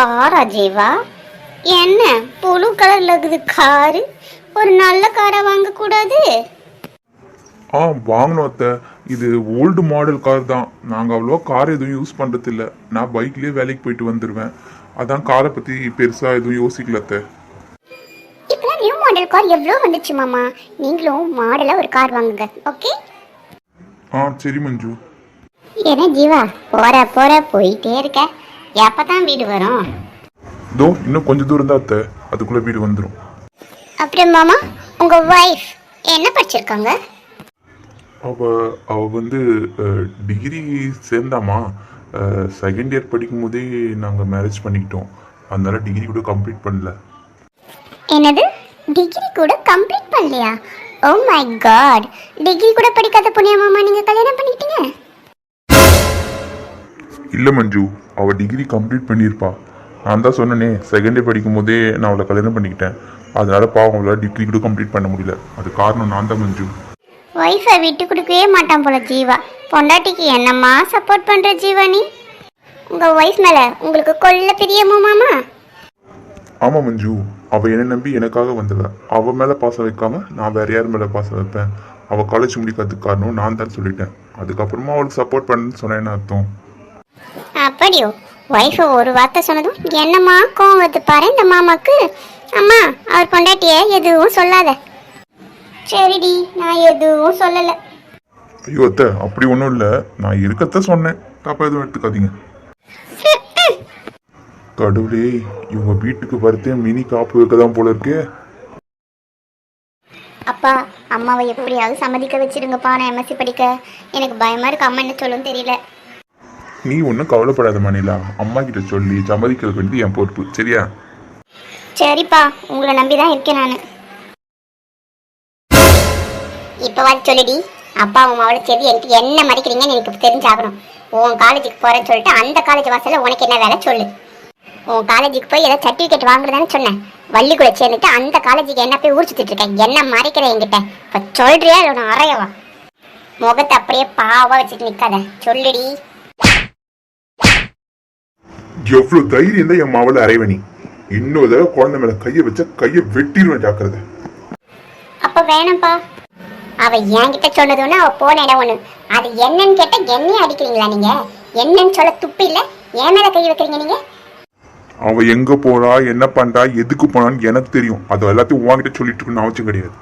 காரா ஜீவா? என்ன புழு கலர்ல இருக்குது காரு? ஒரு நல்ல காரை வாங்கக்கூடாது? ஆ வாங்கினோம் அத்தை. இது ஓல்டு மாடல் கார் தான். நாங்கள் அவ்வளோவா கார் எதுவும் யூஸ் பண்ணுறது இல்ல நான் பைக்லேயே வேலைக்கு போயிட்டு வந்துடுவேன் அதான் காரை பற்றி பெருசாக எதுவும் யோசிக்கல அத்தை. இப்பெல்லாம் நியூ மாடல் கார் எவ்வளோ வந்துச்சு மாமா? நீங்களும் மாடலா ஒரு கார் வாங்குங்க ஓகே ஆ சரி மஞ்சு. என்ன ஜீவா? போற போற போயிட்டே இருக்க. எப்பதான் வீடு வரும்? இதோ இன்னும் கொஞ்சம் தூரம் தான் அத்தை. அதுக்குள்ளே வீடு வந்துடும் அப்புறம் மாமா உங்க ஒய்ஃப் என்ன படிச்சிருக்காங்க? அவ அவ வந்து டிகிரி சேர்ந்தாமா? செகண்ட் இயர் படிக்கும் போதே நாங்கள் மேரேஜ் பண்ணிக்கிட்டோம். அதனால டிகிரி கூட கம்ப்ளீட் பண்ணல. என்னது? டிகிரி கூட கம்ப்ளீட் பண்ணலையா? ஓ மை காட் டிகிரி கூட படிக்காத புண்ணிய மாமா நீங்க கல்யாணம் பண்ணிட்டீங்க? இல்லை மஞ்சு அவள் டிகிரி கம்ப்ளீட் பண்ணியிருப்பா. நான் தான் சொன்னனே செகண்ட் இயர் படிக்கும் போதே நான் அவளை கல்யாணம் பண்ணிக்கிட்டேன். அதனால பாவம் அவளால் டிகிரி கூட கம்ப்ளீட் பண்ண முடியல. அது காரணம் நான் தான் மஞ்சு. ஒய்ஃபை விட்டு கொடுக்கவே மாட்டான் போல ஜீவா. பொண்டாட்டிக்கு என்னம்மா சப்போர்ட் பண்ற ஜீவா நீ? உங்க ஒய்ஃப் மேல உங்களுக்கு கொல்ல பிரியமோ மாமா? ஆமாம் மஞ்சு. அவள் என்னை நம்பி எனக்காக வந்தவ. அவள் மேலே பாசம் வைக்காம நான் வேற யார் மேலே பாசம் வைப்பேன். அவள் காலேஜ் முடிக்காததுக்கு காரணம் நான் தான் சொல்லிட்டேன். அதுக்கப்புறமா அவளுக்கு சப்போர்ட் பண்ணுன்னு சொன்னேன்னு அர்த்தம். அப்படியோ? ஒய்ஃபை ஒரு வார்த்தை சொன்னதும் என்னம்மா கோவம் வருது பாரு இந்த மாமாக்கு. அம்மா அவர் பொண்டாட்டிய எதுவும் சொல்லாத. சரிடி நான் எதுவும் சொல்லல. ஐயோ அத்தை அப்படி ஒன்றும் இல்லை. நான் இருக்கத்த சொன்னேன். தப்பா எதுவும் எடுத்துக்காதீங்க. கடவுளே இவங்க வீட்டுக்கு வரத்தே மினி காப்பு வைக்க தான் போல இருக்கே. அப்பா அம்மாவை எப்படியாவது சம்மதிக்க வச்சிருங்கப்பா நான் எம்எஸ்சி படிக்க. எனக்கு பயமா இருக்கு அம்மா என்ன சொல்லும் தெரியல. நீ ஒன்றும் கவலைப்படாத மணிலா. அம்மா கிட்ட சொல்லி சம்மதிக்கிறது வேண்டியது என் பொறுப்பு. சரியா? சரிப்பா. உங்களை நம்பி தான் இருக்கேன் நான். இப்போ வந்து சொல்லுடி. அப்பா உன் அவளை சரி எனக்கு என்ன மதிக்கிறீங்கன்னு எனக்கு தெரிஞ்சாகணும். உன் காலேஜுக்கு போகிறேன்னு சொல்லிட்டு அந்த காலேஜ் வாசலில் உனக்கு என்ன வேலை சொல்லு. உன் காலேஜுக்கு போய் ஏதோ சர்டிஃபிகேட் வாங்குறதான்னு சொன்னேன். வள்ளிக்குள்ள சேர்ந்துட்டு அந்த காலேஜுக்கு என்ன போய் ஊர் இருக்கேன்? என்ன மறைக்கிற என்கிட்ட? இப்போ சொல்றியா இல்லை உன்னை அறையவா? முகத்தை அப்படியே பாவாக வச்சுட்டு நிற்காத சொல்லுடி. எவ்வளவு தைரியம் தான் என் மாவள அரைவணி இன்னொரு தடவை குழந்தை மேல கையை வச்சா கையை வெட்டிடுவேன் ஜாக்கிரதை. அப்ப வேணாம்ப்பா. அவ என்கிட்ட சொன்னதுன்னு அவ போன இடம் ஒண்ணு. அது என்னன்னு கேட்டா என்னையே அடிக்கிறீங்களா நீங்க? என்னன்னு சொல்ல துப்பு இல்ல? என் மேல கை வைக்கிறீங்க நீங்க? அவ எங்க போறா என்ன பண்றா எதுக்கு போனான்னு எனக்கு தெரியும். அது எல்லாத்தையும் உன்கிட்ட சொல்லிட்டு இருக்கணும்னு அவசியம் கிடையாது.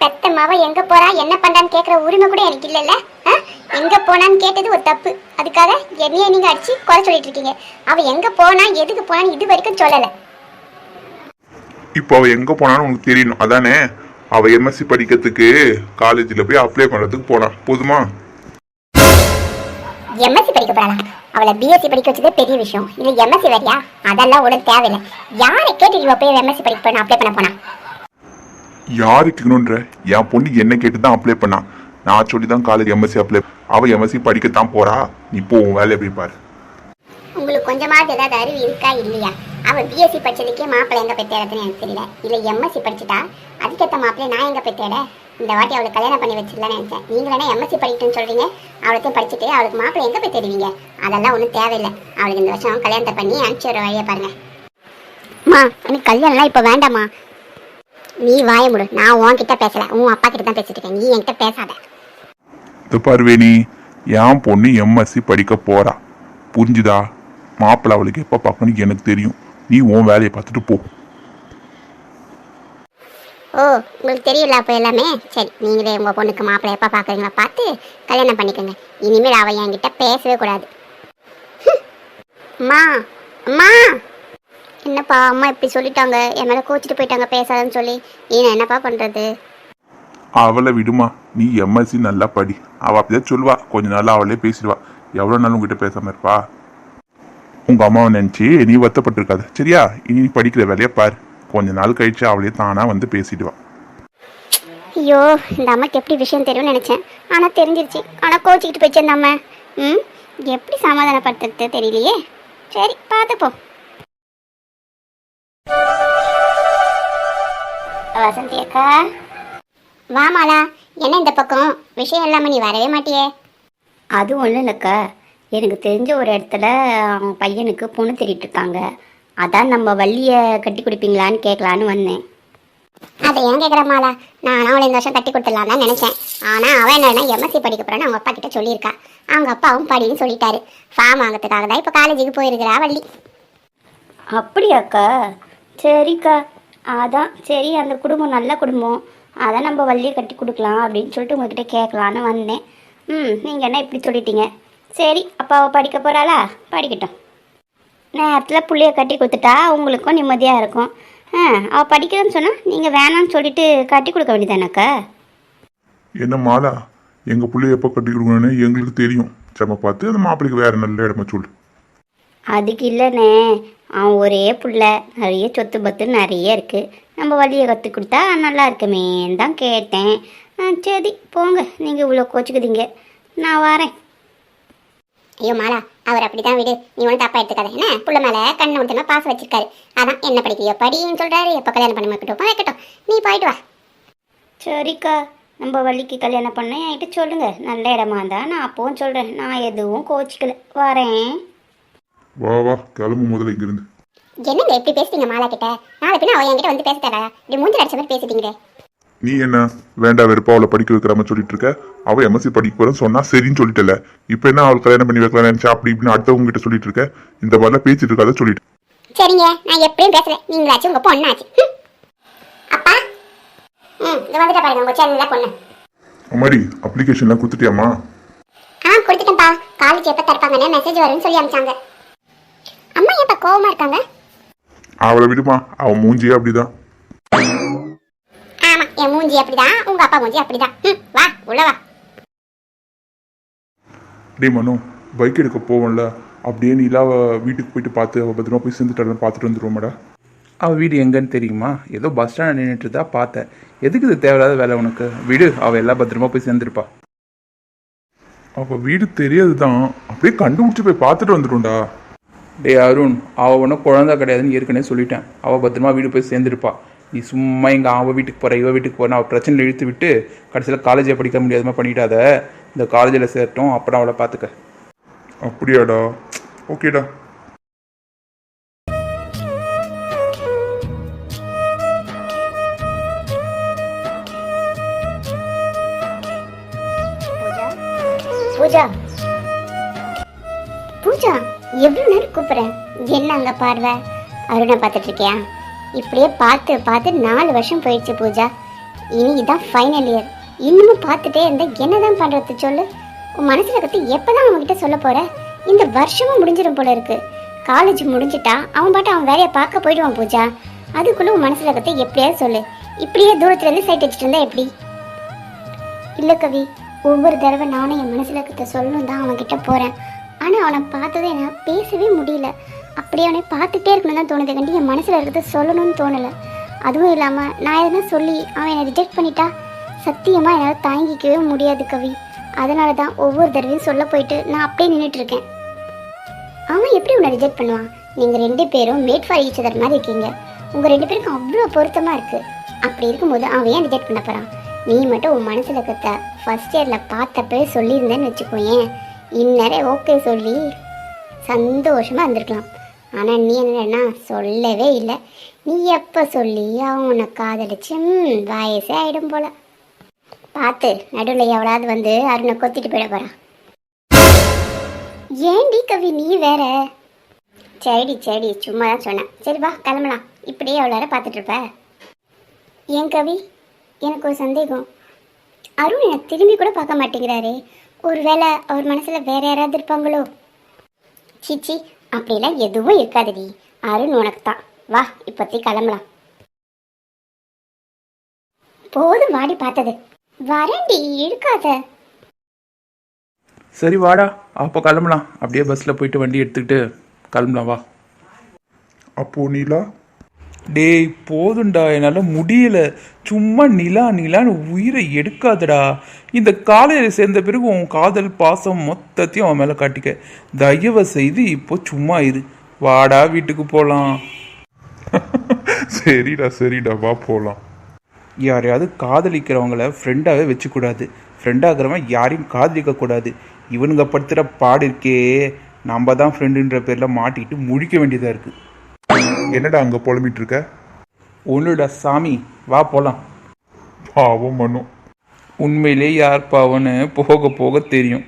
பெத்த மாவ எங்க போறா என்ன பண்றான்னு கேக்குற உரிமை கூட எனக்கு இல்லல்ல? ஆ? எங்க போனான்னு கேட்டது ஒரு தப்பு. அதுக்காக என்னைய நீங்க அடிச்சு குறை சொல்லிட்டு இருக்கீங்க. அவ எங்க போனா எதுக்கு போனான்னு இது வரைக்கும் சொல்லல. இப்போ அவ எங்க போனான்னு உனக்கு தெரியணும். அதானே? அவ எம்எஸ்சி படிக்கிறதுக்கு காலேஜில் போய் அப்ளை பண்றதுக்கு போனா. போதுமா? எம்எஸ்சி படிக்க போறாளா? அவளை பிஎஸ்சி படிக்க வச்சதே பெரிய விஷயம். இது எம்எஸ்சி வேறியா? அதெல்லாம் உனக்கு தேவையில்லை. யாரை கேட்டு இவ போய் எம்எஸ்சி படிக்க போன அப்ளை பண்ண போனா? யாருக்குன்ற என் பொண்ணு என்ன கேட்டு தான் அப்ளை பண்ணா. நான் சொல்லி தான் காலேஜ் எம்எஸ்சி அப்ளை அவ எம்எஸ்சி படிக்கத்தான் போறா. நீ போ உன் வேலையை போய் பாரு. உங்களுக்கு கொஞ்சமாவது ஏதாவது அறிவு இருக்கா இல்லையா? அவ பிஎஸ்சி படிச்சதுக்கே மாப்பிள்ளை எங்க போய் தேடுறதுன்னு எனக்கு தெரியல. இல்ல எம்எஸ்சி படிச்சுட்டா? அதுக்கேற்ற மாப்பிள்ளை நான் எங்க போய் தேட? இந்த வாட்டி அவளை கல்யாணம் பண்ணி வச்சிடலாம்னு நினைச்சேன். நீங்களே எம்எஸ்சி படிக்கணும்னு சொல்றீங்க. அவளையும் படிச்சுட்டு அவளுக்கு மாப்பிள்ளை எங்க போய் தேடுவீங்க? அதெல்லாம் ஒன்றும் தேவையில்லை. அவளுக்கு இந்த வருஷம் கல்யாணத்தை பண்ணி அனுப்பிச்சு வர வழியை பாருங்க. அம்மா எனக்கு கல்யாணம்லாம் இப்போ வேண்டாம்மா. நீ வாய முடு. நான் உன்கிட்ட பேசல. உன் அப்பா கிட்ட தான் பேசிட்டு இருக்கேன். நீ என்கிட்ட பேசாத. இது பார்வேணி என் பொண்ணு எம்எஸ்சி படிக்க போறா. புரிஞ்சுதா? மாப்பிள்ளை அவளுக்கு எப்போ பார்க்கணும் எனக்கு தெரியும். நீ உன் வேலையை பார்த்துட்டு போ. ஓ உங்களுக்கு தெரியல அப்போ எல்லாமே? சரி நீங்களே உங்கள் பொண்ணுக்கு மாப்பிள்ளை எப்போ பார்க்குறீங்களா பார்த்து கல்யாணம் பண்ணிக்கோங்க. இனிமேல் அவள் என்கிட்ட பேசவே கூடாது. அம்மா அம்மா! என்னப்பா அம்மா இப்படி சொல்லிட்டாங்க? என் மேலே கோச்சிட்டு போயிட்டாங்க பேசாதன்னு சொல்லி. நீ நான் என்னப்பா பண்ணுறது அவளை விடுமா. நீ எம்எஸ்சி நல்லா படி. அவள் அப்படிதான் சொல்லுவா. கொஞ்ச நாள் அவளே பேசிடுவா. எவ்வளோ நாள் உங்ககிட்ட பேசாம இருப்பா? உங்க அம்மாவை நினச்சி நீ வருத்தப்பட்டிருக்காத. சரியா? இனி நீ படிக்கிற வேலையை பாரு. கொஞ்ச நாள் கழிச்சு அவளே தானா வந்து பேசிடுவா. ஐயோ இந்த அம்மாக்கு எப்படி விஷயம் தெரியும்னு நினச்சேன். ஆனால் தெரிஞ்சிருச்சு. ஆனால் கோச்சிக்கிட்டு போயிடுச்சு அந்த அம்மா. ம்? எப்படி சமாதானப்படுத்துறது தெரியலையே. சரி பார்த்துப்போம். வசந்தி அக்கா வாமாலா என்ன இந்த பக்கம்? விஷயம் இல்லாமல் நீ வரவே மாட்டியே. அது ஒன்றும் இல்லைக்கா. எனக்கு தெரிஞ்ச ஒரு இடத்துல அவங்க பையனுக்கு பொண்ணு தேடிட்டு இருக்காங்க. அதான் நம்ம வள்ளியை கட்டி கொடுப்பீங்களான்னு கேட்கலான்னு வந்தேன். அதை ஏன் கேட்குற மாலா? நானும் அவளை இந்த வருஷம் கட்டி கொடுத்துடலாம் தான் நினச்சேன். ஆனால் அவன் என்னன்னா எம்எஸ்சி படிக்க போகிறேன்னு அவங்க அப்பா கிட்ட சொல்லியிருக்கா. அவங்க அப்பாவும் படின்னு சொல்லிட்டாரு. ஃபார்ம் வாங்கிறதுக்காக தான் இப்போ காலேஜுக்கு போயிருக்கிறா வள்ளி. அப்படியாக்கா? சரிக்கா. அதான் சரி அந்த குடும்பம் நல்ல குடும்பம். அதான் நம்ம வள்ளியை கட்டி கொடுக்கலாம் அப்படின்னு சொல்லிட்டு உங்ககிட்ட கேட்கலான்னு வந்தேன். ம் நீங்கள் என்ன இப்படி சொல்லிட்டீங்க? சரி அப்பாவை அவள் படிக்க போகிறாளா படிக்கட்டும். நேரத்தில் பிள்ளைய கட்டி கொடுத்துட்டா உங்களுக்கும் நிம்மதியாக இருக்கும். ஆ அவள் படிக்கிறேன்னு சொன்னால் நீங்கள் வேணாம்னு சொல்லிட்டு கட்டி கொடுக்க வேண்டியதானக்கா என்ன மாலா எங்கள் பிள்ளைய எப்போ கட்டி கொடுக்கணும்னு எங்களுக்கு தெரியும். செம்ம பார்த்து அந்த மாப்பிள்ளைக்கு வேறு நல்ல இடமா சொல்லு. அதுக்கு இல்லைண்ணே. அவன் ஒரே புள்ள. நிறைய சொத்து பத்து நிறைய இருக்குது நம்ம வழியை கற்றுக் கொடுத்தா நல்லா இருக்குமேன்னு தான் கேட்டேன். ஆ சரி போங்க. நீங்கள் இவ்வளோ கோச்சிக்குதீங்க. நான் வரேன். ஐயோ மாலா அவர் அப்படிதான் விடு. நீ ஒன்றும் தப்பா எடுத்துக்காத. என்ன? புள்ள மேலே கண்ணை விட்டுனா பாசம் வச்சிருக்காரு. அதான் என்ன படிக்கிறியோ படின்னு சொல்றாரு. எப்போ கல்யாணம் பண்ண வைக்கட்டும் வைக்கட்டும் நீ போயிட்டு வா. சரிக்கா. நம்ம வள்ளிக்கு கல்யாணம் பண்ண என்கிட்ட சொல்லுங்கள் நல்ல இடமா இருந்தால் நான் அப்பவும் சொல்கிறேன் நான் எதுவும் கோச்சிக்கல. வரேன். வா வா கிளம்பு முதல்ல இங்கிருந்து. என்னங்க எப்படி பேசுறீங்க மாலா கிட்ட? நாளை பின்ன அவ என்கிட்ட வந்து பேச தரா இப்படி மூஞ்சி அடிச்ச மாதிரி பேசிட்டீங்களே. நீ என்ன வேண்டா வெறுப்பா அவளை படிக்க வைக்கிறாம சொல்லிட்டு இருக்க? அவ எம்எஸ்சி படிக்க போறேன்னு சொன்னா சரின்னு சொல்லிட்டல இப்போ என்ன அவள் கல்யாணம் பண்ணி வைக்கலாம் நினைச்சா அப்படி இப்படின்னு அடுத்தவங்க கிட்ட சொல்லிட்டு இருக்க? இந்த மாதிரிலாம் பேசிட்டு இருக்காத சொல்லிட்டு. சரிங்க நான் எப்படியும் பேசுறேன் நீங்களாச்சும் உங்க பொண்ணாச்சு. அப்பா. ம் இது வந்துட்டு பாருங்க உங்க சேனல்ல பொண்ணு. அம்மாடி அப்ளிகேஷன்லாம் கொடுத்துட்டியாம்மா? ஆ கொடுத்துட்டேன்ப்பா. காலேஜ் எப்போ திறப்பாங்கன்னு மெசேஜ் வரும்னு சொல்லி அனுப்பிச்சாங்க ஏப்பா கோவமா இருக்காங்க? அவளை விடுமா அவன் மூஞ்சியே அப்படிதான். ஆமா என் மூஞ்சி அப்படிதான் உங்க அப்பா மூஞ்சி அப்படிதான். ம், வா உள்ள வா. டேய் மனு பைக் எடுக்க போவோம்ல அப்படியே நிலாவை வீட்டுக்கு போயிட்டு பார்த்து அவள் பத்திரமா போய் சேர்ந்துட்டாலும் பார்த்துட்டு வந்துருவோமாடா. அவள் வீடு எங்கன்னு தெரியுமா? ஏதோ பஸ் ஸ்டாண்ட் நின்றுட்டு தான் பார்த்தேன். எதுக்கு இது தேவையில்லாத வேலை உனக்கு? விடு அவள் எல்லாம் பத்திரமா போய் சேர்ந்துருப்பா. அவள் வீடு தெரியாது தான் அப்படியே கண்டுபிடிச்சி போய் பார்த்துட்டு வந்துடும்டா டேய் அருண் அவள் ஒன்றும் குழந்தை கிடையாதுன்னு ஏற்கனவே சொல்லிட்டேன். அவள் பத்திரமா வீடு போய் சேர்ந்துருப்பா. நீ சும்மா இங்கே அவள் வீட்டுக்கு போகிற இவ வீட்டுக்கு போகிற அவள் பிரச்சனையில் இழுத்து விட்டு கடைசியில் காலேஜை படிக்க முடியாதமா பண்ணிட்டாத. இந்த காலேஜில் சேர்த்தோம் அப்புறம் அவளை பார்த்துக்க அப்படியாடா. ஓகேடா. பூஜா? பூஜா? எவ்வளோ நேரம் கூப்பிட்றேன் என்ன அங்கே பார்வை? அருணை பார்த்துட்டு இருக்கியா? இப்படியே பார்த்து பார்த்து நாலு வருஷம் போயிடுச்சு பூஜா. இனி இதான் ஃபைனல் இயர் இன்னமும் பார்த்துட்டே இருந்தா என்னதான் பண்ணுறது சொல்லு? உன் மனசுல கத்து எப்பதான் அவன்கிட்ட சொல்ல போற? இந்த வருஷமும் முடிஞ்சிடும் போல இருக்கு. காலேஜ் முடிஞ்சிட்டா அவன் பாட்டு அவன் வேலையை பார்க்க போயிடுவான் பூஜா. அதுக்குள்ள உன் மனசுல கற்று எப்படியாவது சொல்லு. இப்படியே தூரத்துல இருந்து சைட் வச்சுட்டு இருந்தா எப்படி? இல்லை கவி ஒவ்வொரு தடவை நானும் என் மனசில் கற்று சொல்லணும் தான் அவன்கிட்ட போகிறேன் ஆனால் அவனை பார்த்ததை என்னால் பேசவே முடியல. அப்படியே அவனை பார்த்துட்டே இருக்கணும் தான் தோணுது. கண்டி என் மனசில் இருக்கிறத சொல்லணும்னு தோணலை. அதுவும் இல்லாமல் நான் எதனா சொல்லி அவன் என்னை ரிஜெக்ட் பண்ணிட்டா சத்தியமாக என்னால் தாங்கிக்கவே முடியாது கவி. அதனால தான் ஒவ்வொரு தடவையும் சொல்ல போயிட்டு நான் அப்படியே நின்றுட்டுருக்கேன் அவன் எப்படி உன்னை ரிஜெக்ட் பண்ணுவான்? நீங்கள் ரெண்டு பேரும் மேட் ஃபார் ஈச் அதர் மாதிரி இருக்கீங்க. உங்கள் ரெண்டு பேருக்கும் அவ்வளோ பொருத்தமாக இருக்குது அப்படி இருக்கும்போது அவன் ஏன் ரிஜெக்ட் பண்ண போகிறான் நீ மட்டும் உன் மனசில் இருக்கிறத ஃபஸ்ட் இயரில் பார்த்தப்பவே சொல்லியிருந்தேன்னு வச்சுக்கோயேன். இந்நேரம் ஓகே சொல்லி சந்தோஷமாக இருந்திருக்கலாம். ஆனால் நீ என்னன்னா சொல்லவே இல்லை. நீ எப்போ சொல்லி அவன் உன்னை காதலிச்சு வயசே ஆகிடும் போல. பார்த்து நடுவில் எவ்வளாவது வந்து அருணை கொத்திட்டு போயிட போகிறான் ஏண்டி கவி நீ வேற? சரிடி சரி சும்மா தான் சொன்னேன். சரி வா கிளம்பலாம். இப்படியே எவ்வளோ நேரம் பார்த்துட்டு இருப்ப? ஏன் கவி எனக்கு ஒரு சந்தேகம். அருண் என்னை திரும்பி கூட பார்க்க மாட்டேங்கிறாரே. ஒருவேளை அவர் மனசில் வேற யாராவது இருப்பாங்களோ? சீச்சி அப்படிலாம் எதுவும் இருக்காதுடி. அருண் உனக்கு தான் வா இப்போத்தி கிளம்பலாம். போதும் வாடி பார்த்தது. வரேன்டி இழுக்காத சரி வாடா. அப்போ கிளம்பலாம். அப்படியே பஸ்ஸில் போயிட்டு வண்டி எடுத்துக்கிட்டு கிளம்பலாம் வா. அப்போ நீலா? டேய் போதும்டா என்னால் முடியல. சும்மா நிலா நிலான்னு உயிரை எடுக்காதடா. இந்த காலையில் சேர்ந்த பிறகு உன் காதல் பாசம் மொத்தத்தையும் அவன் மேலே காட்டிக்க. தயவு செய்து இப்போ சும்மா இரு. வாடா வீட்டுக்கு போகலாம் சரிடா சரிடா வா போகலாம் யாரையாவது காதலிக்கிறவங்கள ஃப்ரெண்டாகவே வச்சுக்கூடாது. ஃப்ரெண்டாகிறவன் யாரையும் காதலிக்கக்கூடாது. இவனுங்க படுத்துகிற பாடு இருக்கே நம்ம தான் ஃப்ரெண்டுன்ற பேரில் மாட்டிக்கிட்டு முழிக்க வேண்டியதாக இருக்குது என்னடா அங்கே புலம்பிட்டு இருக்க ஒன்றுடா சாமி வா போகலாம் பாவம் மனு. உண்மையிலே யார் பாவன்னு போக போக தெரியும்.